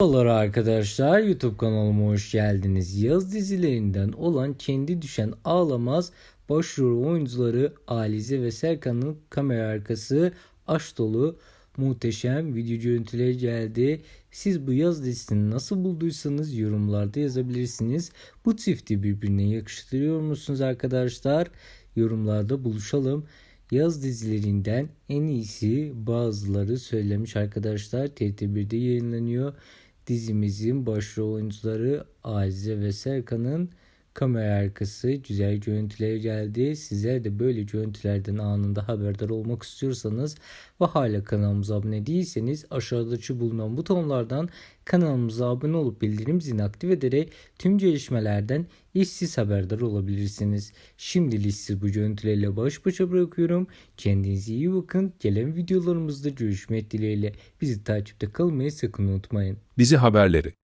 Merhabalar arkadaşlar YouTube kanalıma hoş geldiniz. Yaz dizilerinden olan Kendi Düşen Ağlamaz başrol oyuncuları Alize ve Serkan'ın kamera arkası aşk dolu muhteşem video görüntüleri geldi. Siz bu yaz dizisini nasıl bulduysanız yorumlarda yazabilirsiniz. Bu çifti birbirine yakıştırıyor musunuz arkadaşlar? Yorumlarda buluşalım. Yaz dizilerinden en iyisi bazıları söylemiş arkadaşlar. TRT1'de yayınlanıyor. Dizimizin başrol oyuncuları Azize ve Serkan'ın kamera arkası güzel görüntüler geldi. Sizler de böyle görüntülerden anında haberdar olmak istiyorsanız ve hala kanalımıza abone değilseniz aşağıdaki bulunan butonlardan kanalımıza abone olup bildirim zilini aktif ederek tüm gelişmelerden işsiz haberdar olabilirsiniz. Şimdilik sizi bu görüntülerle baş başa bırakıyorum. Kendinize iyi bakın. Gelen videolarımızda görüşmek dileğiyle. Bizi takipte kalmayı sakın unutmayın. Dizi haberleri